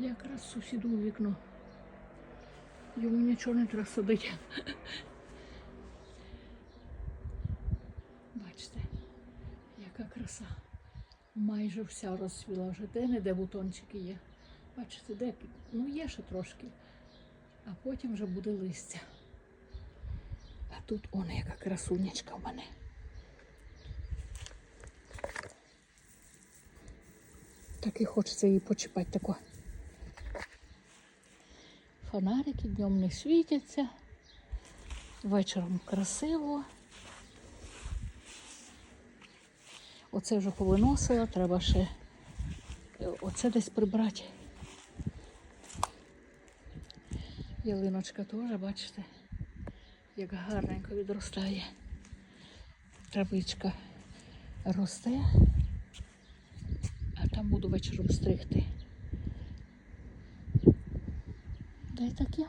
Якраз сусіду у вікно. Йому нічого не треба садити. Бачите, яка краса. Майже вся розцвіла вже де не де бутончики є. Бачите, де ну є ще трошки, а потім вже буде листя. А тут он яка красунечка в мене. Так і хочеться її почіпати тако. Фонарики днем не світяться. Вечором красиво. Оце вже повиносила, треба ще оце десь прибрати. Ялиночка теж, бачите, як гарненько відростає. Травичка росте, а там буду вечором стригти. ऐसा क्यों